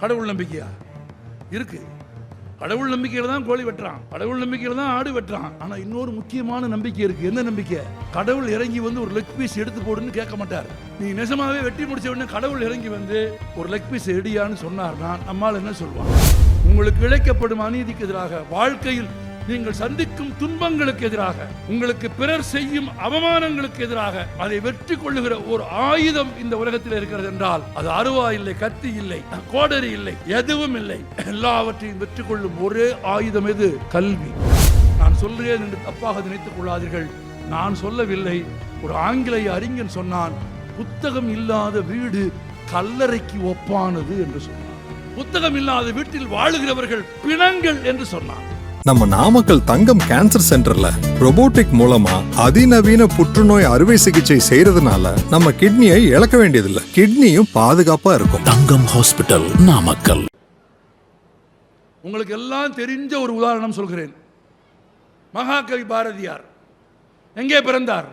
கடவுள் நம்பிக்கையா? இருக்கு. கடவுள் நம்பிக்கையில தான் கோழி வெட்டுறான். கடவுள் நம்பிக்கையில தான் ஆடு வெட்டுறான். ஆனா இன்னொரு முக்கியமான நம்பிக்கை இருக்கு. என்ன நம்பிக்கை? கடவுள் இறங்கி வந்து ஒரு லெக் பீஸ் எடுத்து போடுன்னு கேட்க மாட்டார். நீ நிஜமாவே வெட்டி முடிச்ச உடனே கடவுள் இறங்கி வந்து ஒரு லெக் பீஸ் எடியான்னு சொன்னார்னா நம்மால் என்ன சொல்லுவான் உங்களுக்கு இழைக்கப்படும்? அநீதிக்கு எதிராக வாழ்க்கையில் நீங்கள் சந்திக்கும் துன்பங்களுக்கு எதிராக உங்களுக்கு பிறர் செய்யும் அவமானங்களுக்கு எதிராக அதை வெற்றி கொள்ளுகிற ஒரு ஆயுதம் இந்த உலகத்தில் இருக்கிறது என்றால் அது அருவா இல்லை கத்தி இல்லை கோடரி இல்லை எதுவும் இல்லை. எல்லாவற்றையும் வெற்றி கொள்ளும் ஒரே ஆயுதம் எது? கல்வி. நான் சொல்கிறேன் என்று தப்பாக நினைத்துக் கொள்ளாதீர்கள். நான் சொல்லவில்லை. ஒரு ஆங்கிலேய அறிஞன் சொன்னான் புத்தகம் இல்லாத வீடு கல்லறைக்கு ஒப்பானது என்று சொன்னான். புத்தகம் இல்லாத வீட்டில் வாழுகிறவர்கள் பிணங்கள் என்று சொன்னான். நம்ம நாமக்கல் தங்கம் கேன்சர் சென்டர்ல robotic மூலமா அதிநவீன புற்றுநோய் அறுவை சிகிச்சை செய்யறதுனால நம்ம கிட்னியை இழக்க வேண்டியதில்லை. கிட்னியும் பாதுகாப்பா இருக்கும். தங்கம் ஹாஸ்பிட்டல் நாமக்கல். உங்களுக்கு எல்லாம் தெரிஞ்ச ஒரு உதாரணம் சொல்கிறேன். மகாகவி பாரதியார் எங்கே பிறந்தார்?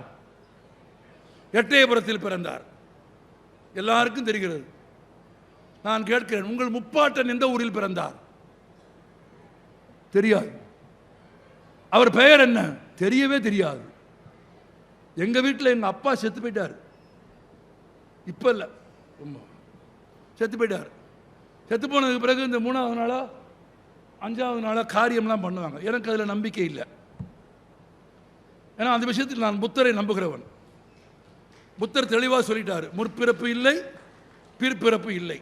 எட்டயபுரத்தில் பிறந்தார். எல்லாருக்கும் தெரிகிறது. நான் கேட்கிறேன் உங்கள் முப்பாட்டன் எந்த ஊரில் பிறந்தார்? தெரியாது. அவர் பெயர் என்ன? தெரியவே தெரியாது. எங்க வீட்டில் எங்கள் அப்பா செத்து போயிட்டார். இப்ப இல்லை. ரொம்ப. செத்து போயிட்டார். செத்து போனதுக்கு பிறகு இந்த மூணாவது நாளா அஞ்சாவது நாளா காரியம்லாம் பண்ணுவாங்க. எனக்கு அதில் நம்பிக்கை இல்லை. ஏன்னா அந்த விஷயத்தில் நான் புத்தரை நம்புகிறவன். புத்தர் தெளிவாக சொல்லிட்டார். முற்பிறப்பு இல்லை பிற்பிறப்பு இல்லை.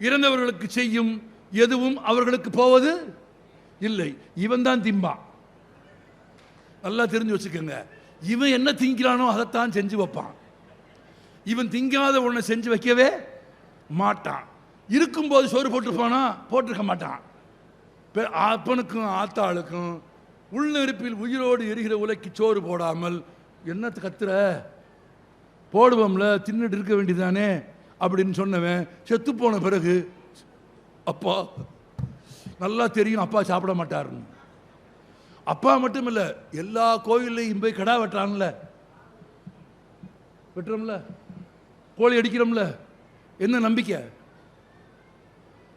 இறந்தவர்களுக்கு செய்யும் எதுவும் அவர்களுக்கு போவது இல்லை. இவன் தான் திம்பான் நல்லா தெரிஞ்சு வச்சுக்கோங்க. இவன் என்ன திங்கிறானோ அதைத்தான் செஞ்சு வைப்பான். இவன் திங்காத ஒன்றை செஞ்சு வைக்கவே மாட்டான். இருக்கும்போது சோறு போட்டிருப்பானா? போட்டிருக்க மாட்டான். அப்பனுக்கும் ஆத்தாளுக்கும் உள்நெருப்பில் உயிரோடு எரிகிற உலைக்கு சோறு போடாமல் என்னத்து கத்துற? போடுவோம்ல தின்னுட்டு இருக்க வேண்டியதானே அப்படின்னு சொன்னவன் செத்து போன பிறகு அப்பா நல்லா தெரியும் அப்பா சாப்பிட மாட்டாருன்னு. அப்பா மட்டும் இல்லை எல்லா கோயில்லையும் போய் கடா வெட்டுறான்ல. வெட்டுறோம்ல. கோழி அடிக்கிறோம்ல. என்ன நம்பிக்கை?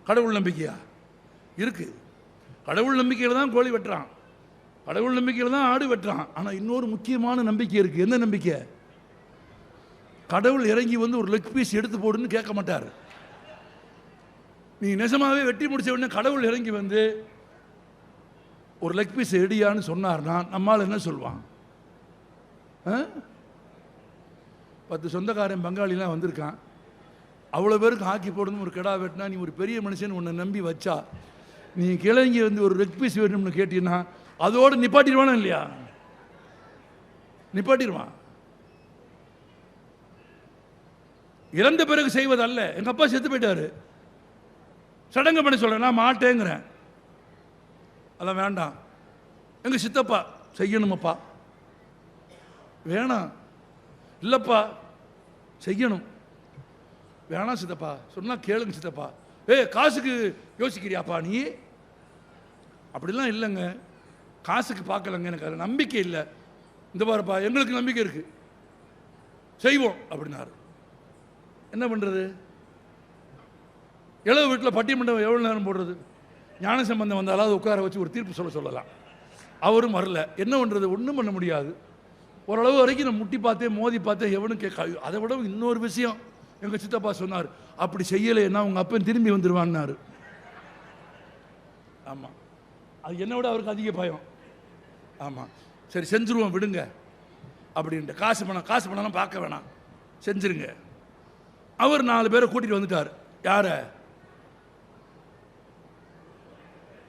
கடவுள் நம்பிக்கையா? இருக்கு. கடவுள் நம்பிக்கையில் தான் கோழி வெட்டுறான். கடவுள் நம்பிக்கையில் தான் ஆடு வெட்டுறான். ஆனால் இன்னொரு முக்கியமான நம்பிக்கை இருக்கு. என்ன நம்பிக்கை? கடவுள் இறங்கி வந்து ஒரு லெக் பீஸ் எடுத்து போடுன்னு கேட்க மாட்டார். நீ நெசமாகவே வெட்டி முடிச்ச உடனே கடவுள் இறங்கி வந்து ஒரு லெக் பீஸ் எடியான்னு சொன்னார்னா நம்மால் என்ன சொல்லுவான் ஆ? பத்து சொந்தக்காரன் பங்காளிலாம் வந்திருக்கான். அவ்வளோ பேருக்கு ஹாக்கி போடணும் ஒரு கிடா வெட்டினா நீ ஒரு பெரிய மனுஷன் உன்னை நம்பி வச்சா நீ கிழங்கி வந்து ஒரு லெக் பீஸ் வேணும்னு கேட்டீங்கன்னா அதோடு நிப்பாட்டிடுவானா இல்லையா? நிப்பாட்டிடுவான். இறந்த பிறகு செய்வதல்ல. எங்கள் அப்பா செத்து போயிட்டாரு. சடங்கு பண்ண சொல்கிறேன் நான் மாட்டேங்கிறேன். அதெல்லாம் வேண்டாம். எங்கள் சித்தப்பா செய்யணுமப்பா. வேணாம். இல்லைப்பா செய்யணும். வேணாம் சித்தப்பா. சொன்னால் கேளுங்க சித்தப்பா. ஏ காசுக்கு யோசிக்கிறியாப்பா நீ? அப்படிலாம் இல்லைங்க. காசுக்கு பார்க்கலங்க எனக்கு. அதில் நம்பிக்கை இல்லை. இந்த பாருப்பா எங்களுக்கு நம்பிக்கை இருக்கு. செய்வோம் அப்படின்னாரு. என்ன பண்ணுறது இளவு வீட்டில் பட்டிமன்றம் எவ்வளோ நேரம் போடுறது? ஞான சம்பந்தம் வந்தாலாவது உட்கார வச்சு ஒரு தீர்ப்பு சொல்ல சொல்லலாம். அவரும் வரல. என்ன பண்ணுறது ஒன்றும் பண்ண முடியாது. ஓரளவு வரைக்கும் நான் முட்டி பார்த்தேன் மோதி பார்த்தேன் எவனும் கேட்க அதை விட இன்னொரு விஷயம் எங்கள் சித்தப்பா சொன்னார். அப்படி செய்யலைன்னா உங்கள் அப்பன் திரும்பி வந்துடுவான்னாரு ஆமாம் அது என்னை விட அவருக்கு அதிக பயம். ஆமாம் சரி செஞ்சுருவோம் விடுங்க. அப்படின்ட்டு. காசு பணம் காசு பணம்லாம் பார்க்க வேணாம். செஞ்சுருங்க. அவர் நாலு பேரை கூட்டிகிட்டு வந்துட்டார். யாரை?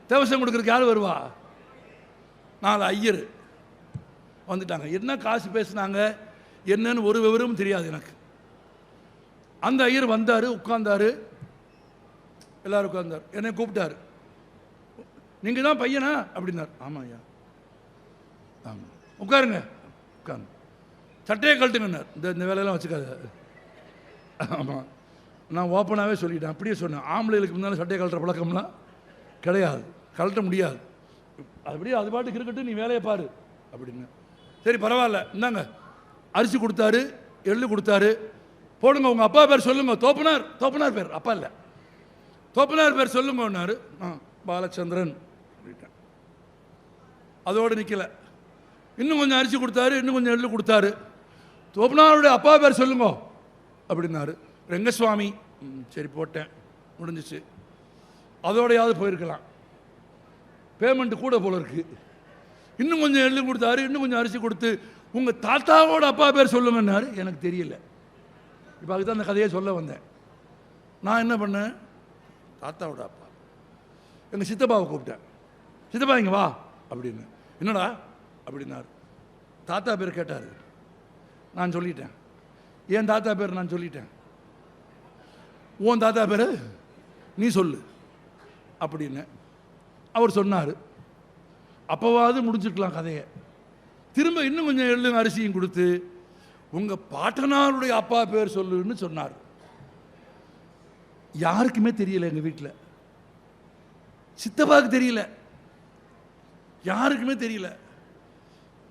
தேவசம் கொடுக்குறக்கு யார் வருவா? நாலு ஐயர். வந்துட்டாங்க. என்ன காசு பேசினாங்க? என்னன்னு ஒரு விவரமும் தெரியாது எனக்கு. அந்த ஐயர் வந்தார் உட்கார்ந்தார். எல்லாரும் உட்கார்ந்தார். என்னை கூப்பிட்டாரு. நீங்கள் தான் பையனா? அப்படின்னார். ஆமாம் ஐயா. ஆமாம் உட்காருங்க. உட்காருங்க. சட்டையை கழட்டுங்கன்னார். இந்த இந்த வேலையெல்லாம் வச்சுக்காத. ஆமாம் நான் ஓப்பனாகவே சொல்லிட்டேன். அப்படியே சொன்னேன். ஆம்பளைகளுக்கு முன்னால் சட்டையை கழட்டுற பழக்கம்லாம் கிடையாது. கழட்ட முடியாது. அப்படியே அது பாட்டுக்கு இருக்கட்டும் நீ வேலையை பாரு. அப்படின்னு. சரி பரவாயில்ல. இந்தாங்க. அரிசி கொடுத்தாரு எள்ளு கொடுத்தாரு. போடுங்க உங்கள் அப்பா பேர் சொல்லுங்க. தோப்பனார் தோப்பனார் பேர். அப்பா இல்லை. தோப்பனார் பேர் சொல்லுங்கன்னாரு. ஆ பாலச்சந்திரன் அப்படின்ட்டேன் அதோடு நிற்கல இன்னும் கொஞ்சம் அரிசி கொடுத்தாரு இன்னும் கொஞ்சம் எள்ளு கொடுத்தாரு. தோப்பனாருடைய அப்பா பேர் சொல்லுங்க அப்படின்னாரு. ரெங்கசுவாமி. சரி போட்டேன். முடிஞ்சிச்சு. அதோடையாவது போயிருக்கலாம். பேமெண்ட் கூட போல இருக்கு. இன்னும் கொஞ்சம் எள்ளு கொடுத்தாரு இன்னும் கொஞ்சம் அரிசி கொடுத்து உங்கள் தாத்தாவோட அப்பா பேர் சொல்லுங்கன்னாரு எனக்கு தெரியல. இப்போ அதுக்கு தான் அந்த கதையை சொல்ல வந்தேன். நான் என்ன பண்ணேன்? தாத்தாவோட அப்பா. எங்கள் சித்தப்பாவை கூப்பிட்டேன். சித்தப்பா இங்கே வா அப்படின்னு. என்னடா? அப்படின்னாரு. தாத்தா பேர் கேட்டார். நான் சொல்லிட்டேன். என் தாத்தா பேர் நான் சொல்லிட்டேன்? உன் தாத்தா பேர்? நீ சொல்லு. அப்படின்னு அவர் சொன்னார். அப்போவாவது முடிஞ்சுக்கலாம் கதையை. திரும்ப இன்னும் கொஞ்சம் எள்ளும் அரிசியும் கொடுத்து உங்கள் பாட்டனாருடைய அப்பா பேர் சொல்லுன்னு சொன்னார். யாருக்குமே தெரியல எங்கள் வீட்டில் சித்தப்பாவுக்கு தெரியல. யாருக்குமே தெரியல.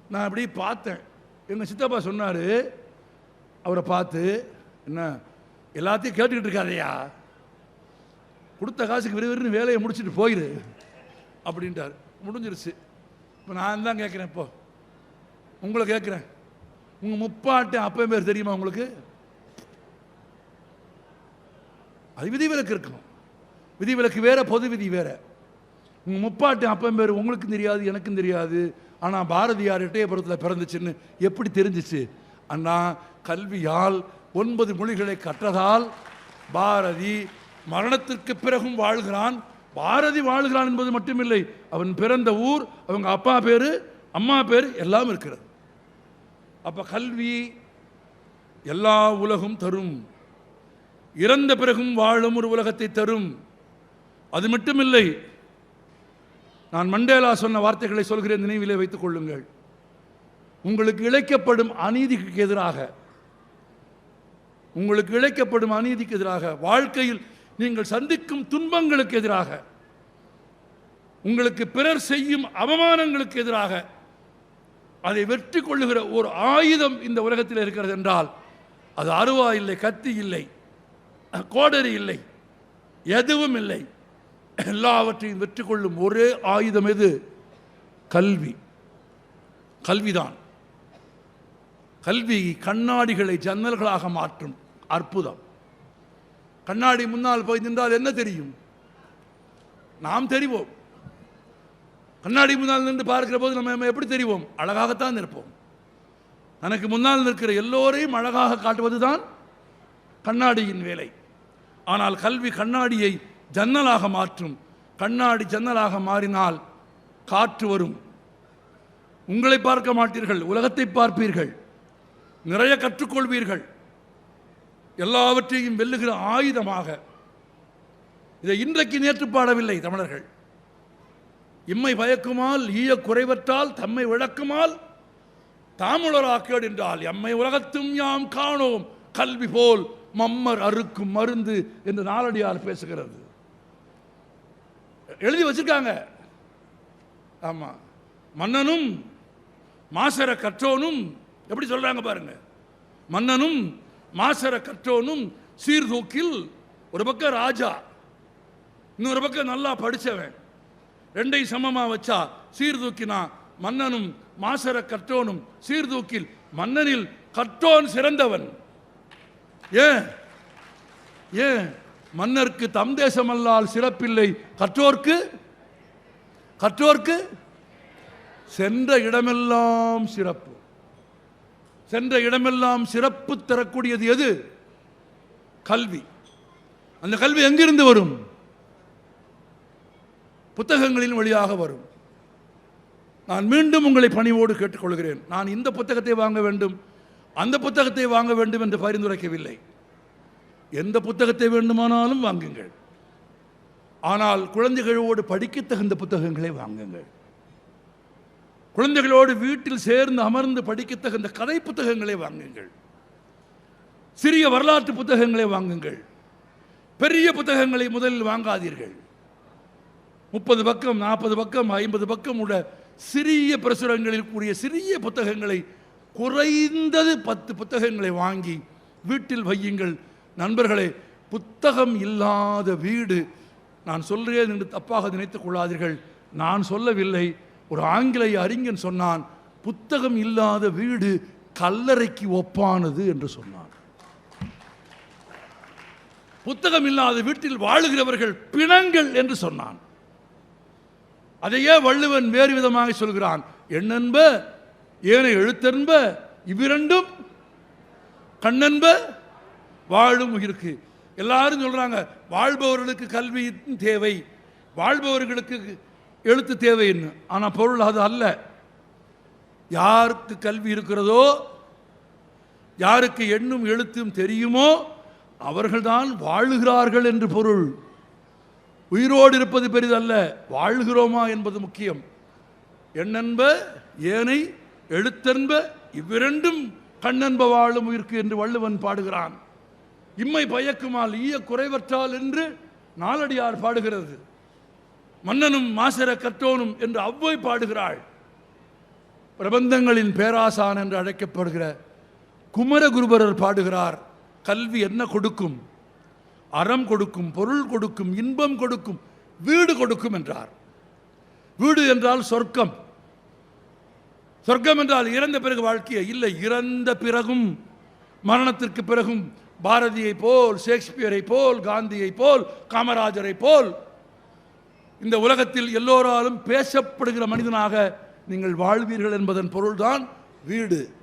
நான் அப்படியே பார்த்தேன். எங்கள் சித்தப்பா சொன்னார் அவரை பார்த்து என்ன எல்லாத்தையும் கேட்டுக்கிட்டு இருக்காதையா? கொடுத்த காசுக்கு விறுவிறுன்னு வேலையை முடிச்சுட்டு போயிரு அப்படின்ட்டார் முடிஞ்சிருச்சு. இப்போ நான் தான் கேட்குறேன் இப்போ. உங்களை கேட்குறேன் உங்கள் முப்பாட்டு அப்பன் பேர் தெரியுமா உங்களுக்கு? அது விதிவிலக்கு இருக்கும் விதிவிலக்கு வேற பொது விதி வேற. உங்கள் முப்பாட்டு அப்பன் பேர் உங்களுக்கும் தெரியாது எனக்கும் தெரியாது. ஆனால் பாரதியார் எட்டயபுரத்தில் பிறந்துச்சுன்னு எப்படி தெரிஞ்சிச்சு? அண்ணா கல்வியால் ஒன்பது மொழிகளை கற்றதால் பாரதி மரணத்திற்கு பிறகும் வாழ்கிறான். பாரதி வாழ்கிறான் என்பது மட்டுமில்லை. அவன் பிறந்த ஊர் அவங்க அப்பா பேர் அம்மா பேர் எல்லாம் இருக்கிறது. அப்போ கல்வி எல்லா உலகம் தரும். இறந்த பிறகும் வாழும் ஒரு உலகத்தை தரும். அது மட்டுமில்லை. நான் மண்டேலா சொன்ன வார்த்தைகளை சொல்கிறேன் நினைவிலே வைத்துக் கொள்ளுங்கள். உங்களுக்கு இழைக்கப்படும் அநீதிக்கு எதிராக உங்களுக்கு இழைக்கப்படும் அநீதிக்கு எதிராக வாழ்க்கையில் நீங்கள் சந்திக்கும் துன்பங்களுக்கு எதிராக உங்களுக்கு பிறர் செய்யும் அவமானங்களுக்கு எதிராக அதை வெற்றி கொள்ளுகிற ஒரு ஆயுதம் இந்த உலகத்தில் இருக்கிறது என்றால் அது அருவா இல்லை கத்தி இல்லை கோடரி இல்லை எதுவும் இல்லை. எல்லாவற்றையும் வெற்றி கொள்ளும் ஒரே ஆயுதம் எது? கல்வி. கல்விதான். கல்வி கண்ணாடிகளை ஜன்னல்களாக மாற்றும் அற்புதம். கண்ணாடி முன்னால் போய் நின்றால் என்ன தெரியும்? நாம் தெரிவோம். கண்ணாடி முன்னால் நின்று பார்க்கிற போது நம்ம நம்ம எப்படி தெரிவோம்? அழகாகத்தான் இருப்போம். தனக்கு முன்னால் நிற்கிற எல்லோரையும் அழகாக காட்டுவதுதான் கண்ணாடியின் வேலை. ஆனால் கல்வி கண்ணாடியை ஜன்னலாக மாற்றும். கண்ணாடி ஜன்னலாக மாறினால் காற்று வரும். உங்களை பார்க்க மாட்டீர்கள் உலகத்தை பார்ப்பீர்கள். நிறைய கற்றுக்கொள்வீர்கள். எல்லாவற்றையும் வெல்லுகிற ஆயுதமாக. இதை இன்றைக்கு நேற்று பாடவில்லை தமிழர்கள். இம்மை பயக்குமால் ஈய குறைவற்றால் தம்மை விளக்குமால் தாமுளராக்கேடு என்றால் எம்மை உலகத்தும் யாம் காணோம் கல்வி போல் மம்மர் அறுக்கும் மருந்து என்று நாலடியார் பேசுகிறது. எழுதி வச்சிருக்காங்க. ஆமா. மன்னனும் மாசர கற்றோனும் எப்படி சொல்றாங்க பாருங்க. மன்னனும் மாசர கற்றோனும் சீர்தூக்கில் ஒரு பக்கம் ராஜா இன்னொரு பக்கம் நல்லா படிச்சவன். ரெண்டையும் சமமா வச்சா சீர்தூக்கினா மன்னனும் மாசர கற்றோனும் சீர்தூக்கில் மன்னனில் கற்றோன் சிறந்தவன். ஏன்? ஏன்? மன்னருக்கு தம் தேசமல்லால் சிறப்பில்லை கற்றோர்க்கு? கற்றோர்க்கு? சென்ற இடமெல்லாம் சிறப்பு. சென்ற இடமெல்லாம் சிறப்பு தரக்கூடியது எது? கல்வி. அந்த கல்வி எங்கிருந்து வரும்? புத்தகங்களின் வழியாக வரும். நான் மீண்டும் உங்களை பணிவோடு கேட்டுக்கொள்கிறேன். நான் இந்த புத்தகத்தை வாங்க வேண்டும். அந்த புத்தகத்தை வாங்க வேண்டும் என்று பரிந்துரைக்கவில்லை. எந்த புத்தகத்தை வேண்டுமானாலும் வாங்குங்கள். ஆனால் குழந்தைகளோடு படிக்க தகுந்த புத்தகங்களை வாங்குங்கள். குழந்தைகளோடு வீட்டில் சேர்ந்து அமர்ந்து படிக்க தகுந்த கதை புத்தகங்களை வாங்குங்கள். சிறிய வரலாற்று புத்தகங்களை வாங்குங்கள். பெரிய புத்தகங்களை முதலில் வாங்காதீர்கள். முப்பது பக்கம் நாற்பது பக்கம் ஐம்பது பக்கம் உள்ள சிறிய பிரசுரங்களில் கூடிய சிறிய புத்தகங்களை குறைந்தது பத்து புத்தகங்களை வாங்கி வீட்டில் வையுங்கள். நண்பர்களே புத்தகம் இல்லாத வீடு நான் சொல்கிறேன் என்று தப்பாக நினைத்துக் கொள்ளாதீர்கள். நான் சொல்லவில்லை. ஒரு ஆங்கிலேய அறிஞன் சொன்னான் புத்தகம் இல்லாத வீடு கல்லறைக்கு ஒப்பானது என்று சொன்னான். புத்தகம் இல்லாத வீட்டில் வாழுகிறவர்கள் பிணங்கள் என்று சொன்னான். அதையே வள்ளுவன் வேறு விதமாக சொல்கிறான். எண்ணென்ப ஏனை எழுத்தென்ப? இவ்விரண்டும்? கண்ணென்ப? வாழும் உயிருக்கு. எல்லாரும் சொல்றாங்க வாழ்பவர்களுக்கு கல்வியின் தேவை வாழ்பவர்களுக்கு எழுத்து தேவைன்னு ஆனால் பொருள் அது அல்ல. யாருக்கு கல்வி இருக்கிறதோ யாருக்கு எண்ணும் எழுத்தும் தெரியுமோ அவர்கள்தான் வாழுகிறார்கள் என்று பொருள். உயிரோடு இருப்பது பெரிதல்ல வாழ்கிறோமா என்பது முக்கியம். எண்ணென்ப ஏனை எழுத்தென்ப இவ்விரண்டும் கண்ணென்ப வாழும் உயிர்க்கு என்று வள்ளுவன் பாடுகிறான். இம்மை பயக்குமால் ஈய குறைவற்றால் என்று நாளடியார் பாடுகிறது. மன்னனும் மாசர கற்றோனும் என்று அவ்வை பாடுகிறாள். பிரபந்தங்களின் பேராசான் என்று அழைக்கப்படுகிற குமரகுருபரர் பாடுகிறார் கல்வி என்ன கொடுக்கும்? அறம் கொடுக்கும் பொருள் கொடுக்கும் இன்பம் கொடுக்கும் வீடு கொடுக்கும் என்றார். வீடு என்றால் சொர்க்கம். சொர்க்கம் என்றால் இறந்த பிறகு வாழ்க்கையை இல்லை இறந்த பிறகும் மரணத்திற்கு பிறகும் பாரதியை போல் ஷேக்ஸ்பியரை போல் காந்தியை போல் காமராஜரை போல் இந்த உலகத்தில் எல்லோராலும் பேசப்படுகிற மனிதனாக நீங்கள் வாழ்வீர்கள் என்பதன் பொருள்தான் வீடு.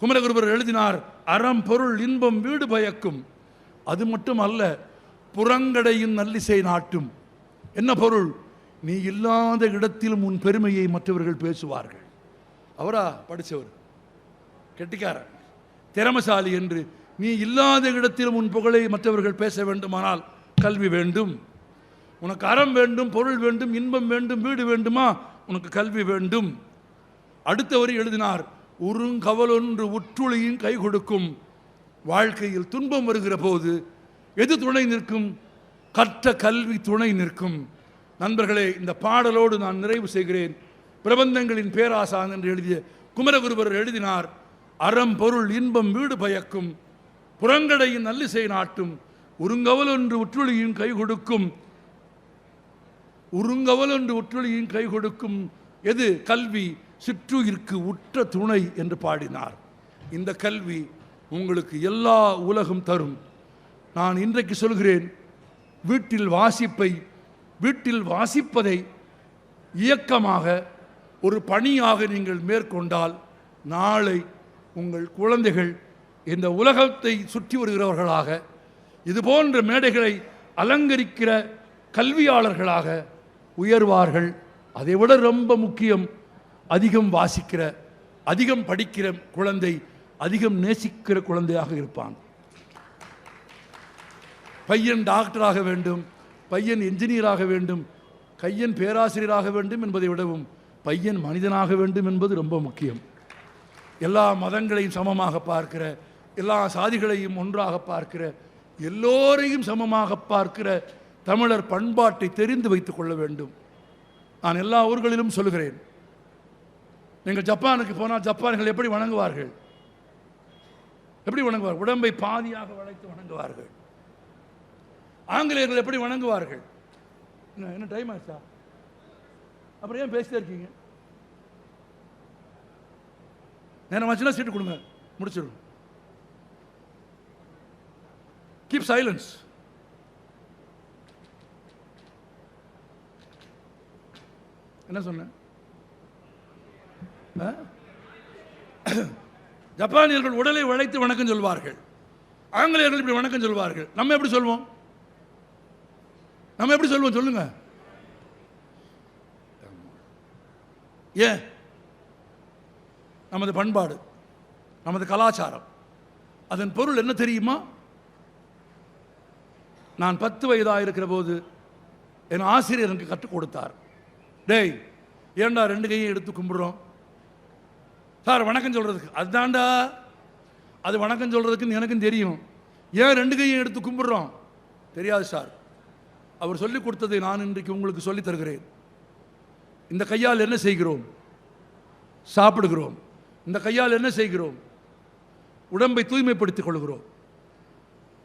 குமரகுருபர் எழுதினார் அறம் பொருள் இன்பம் வீடு பயக்கும். அது மட்டும் அல்ல புறங்கடையும் நல்லிசை நாட்டும். என்ன பொருள்? நீ இல்லாத இடத்திலும் உன் பெருமையை மற்றவர்கள் பேசுவார்கள். அவரா? படித்தவர் கெட்டிக்காரன். திறமசாலி என்று நீ இல்லாத இடத்திலும் உன் புகழை மற்றவர்கள் பேச வேண்டுமானால் கல்வி வேண்டும். உனக்கு அறம் வேண்டும் பொருள் வேண்டும் இன்பம் வேண்டும் வீடு வேண்டுமா? உனக்கு கல்வி வேண்டும். அடுத்தவரி எழுதினார் உருங்கவலொன்று உற்றுளியும் கை கொடுக்கும். வாழ்க்கையில் துன்பம் வருகிற போது எது துணை நிற்கும்? கற்ற கல்வி துணை நிற்கும். நண்பர்களே இந்த பாடலோடு நான் நிறைவு செய்கிறேன். பிரபந்தங்களின் பேராசான் என்று எழுதிய குமரகுருவர் எழுதினார் அறம் பொருள் இன்பம் வீடு பயக்கும். புறங்கடையின் நல்லிசை நாட்டும். உருங்கவல் ஒன்று கை கொடுக்கும். உருங்கவல் என்று ஒற்றொழியும் கை கொடுக்கும். எது? கல்வி. சிற்றுயிர்க்கு உற்ற துணை என்று பாடினார். இந்த கல்வி உங்களுக்கு எல்லா உலகம் தரும். நான் இன்றைக்கு சொல்கிறேன் வீட்டில் வாசிப்பை வீட்டில் வாசிப்பதை இயக்கமாக ஒரு பணியாக நீங்கள் மேற்கொண்டால் நாளை உங்கள் குழந்தைகள் இந்த உலகத்தை சுற்றி வருகிறவர்களாக இது போன்ற மேடைகளை அலங்கரிக்கிற கல்வியாளர்களாக உயர்வார்கள். அதைவிட ரொம்ப முக்கியம் அதிகம் வாசிக்கிற அதிகம் படிக்கிற குழந்தை அதிகம் நேசிக்கிற குழந்தையாக இருப்பான். பையன் டாக்டராக வேண்டும் பையன் என்ஜினியராக வேண்டும் கையன் பேராசிரியராக வேண்டும் என்பதை விடவும் பையன் மனிதனாக வேண்டும் என்பது ரொம்ப முக்கியம். எல்லா மதங்களையும் சமமாக பார்க்கிற எல்லா சாதிகளையும் ஒன்றாக பார்க்கிற எல்லோரையும் சமமாக பார்க்கிற தமிழர் பண்பாட்டை தெரிந்து வைத்துக் கொள்ள வேண்டும். நான் எல்லா ஊர்களிலும் சொல்கிறேன் நீங்கள் ஜப்பானுக்கு போனால் ஜப்பான்கள் எப்படி வணங்குவார்கள்? எப்படி வணங்குவார்கள்? உடம்பை பாதியாக வளைத்து வணங்குவார்கள். ஆங்கிலேயர்கள் எப்படி வணங்குவார்கள்? என்ன என்ன டைம் ஆச்சா? அப்புறம் ஏன் பேசிட்டே இருக்கீங்க? நேரம் ஆச்சுன்னா சீட்டு கொடுங்க. முடிச்சிடும் கீப் சைலன்ஸ் என்ன சொன்னேன் ஆ? ஜப்பானியர்கள் உடலை உழைத்து வணக்கம் சொல்வார்கள். ஆங்கிலேயர்கள் இப்படி வணக்கம் சொல்வார்கள். நம்ம எப்படி சொல்வோம்? நம்ம எப்படி சொல்வோம் சொல்லுங்க. ஏன்? நமது பண்பாடு நமது கலாச்சாரம் அதன் பொருள் என்ன தெரியுமா? நான் பத்து வயதாக இருக்கிற போது என் ஆசிரியர் எனக்கு கற்றுக் கொடுத்தார். டேய் ஏன்டா ரெண்டு கையும் எடுத்து கும்பிடுறோம்? சார் வணக்கம் சொல்கிறதுக்கு அதுதான்டா. அது வணக்கம் சொல்கிறதுக்குன்னு எனக்கும் தெரியும். ஏன் ரெண்டு கையும் எடுத்து கும்பிடுறோம்? தெரியாது சார். அவர் சொல்லிக் கொடுத்ததை நான் இன்றைக்கு உங்களுக்கு சொல்லித் தருகிறேன். இந்த கையால் என்ன செய்கிறோம்? சாப்பிடுகிறோம். இந்த கையால் என்ன செய்கிறோம்? உடம்பை தூய்மைப்படுத்திக் கொள்கிறோம்.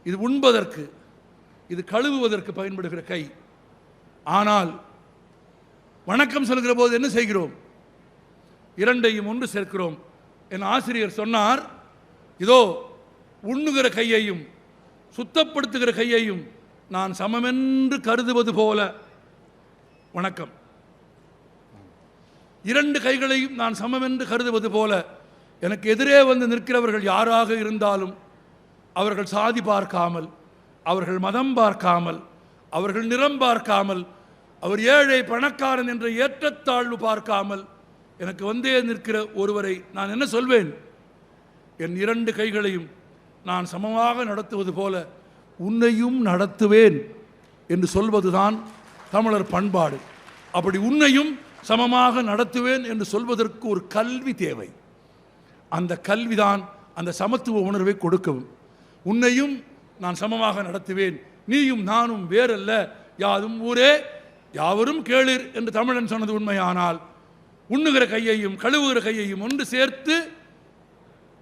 இது உண்பதற்கு இது கழுவுவதற்கு பயன்படுகிற கை. ஆனால் வணக்கம் சொல்கிற போது என்ன செய்கிறோம்? இரண்டையும் ஒன்று சேர்க்கிறோம். என் ஆசிரியர் சொன்னார் இதோ உண்ணுகிற கையையும் சுத்தப்படுத்துகிற கையையும் நான் சமமென்று கருதுவது போல. வணக்கம். இரண்டு கைகளையும் நான் சமமென்று கருதுவது போல. எனக்கு எதிரே வந்து நிற்கிறவர்கள் யாராக இருந்தாலும் அவர்கள் சாதி பார்க்காமல் அவர்கள் மதம் பார்க்காமல் அவர்கள் நிறம் பார்க்காமல் அவர் ஏழை பணக்காரன் என்ற ஏற்றத்தாழ்வு பார்க்காமல் எனக்கு வந்தே நிற்கிற ஒருவரை நான் என்ன சொல்வேன்? என் இரண்டு கைகளையும் நான் சமமாக நடத்துவது போல உன்னையும் நடத்துவேன் என்று சொல்வதுதான் தமிழர் பண்பாடு. அப்படி உன்னையும் சமமாக நடத்துவேன் என்று சொல்வதற்கு ஒரு கல்வி தேவை. அந்த கல்விதான் அந்த சமத்துவ உணர்வை கொடுக்கவும் உன்னையும் நான் சமமாக நடத்துவேன். நீயும் நானும் வேறல்ல. யாதும் ஊரே யாவரும் கேளிர் என்று தமிழன் சொன்னது உண்மையானால் உண்ணுகிற கையையும் கழுவுகிற கையையும் ஒன்று சேர்த்து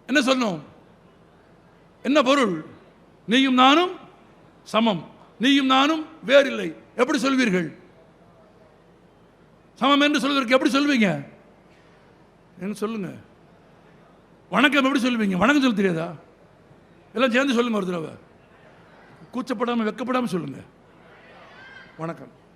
என்ன சொன்னோம்? என்ன பொருள்? நீயும் நானும் சமம். நீயும் நானும் வேறில்லை. எப்படி சொல்வீர்கள்? சமம் என்று சொல்வதற்கு எப்படி சொல்வீங்க? என்ன சொல்லுங்க? வணக்கம் எப்படி சொல்லுவீங்க வணக்கம் சொல்ல தெரியாதா? எல்லாம் சேர்ந்து சொல்லுங்க ஒரு தடவை. கூச்சப்படாமல் வெக்கப்படாமல் சொல்லுங்க. வணக்கம்.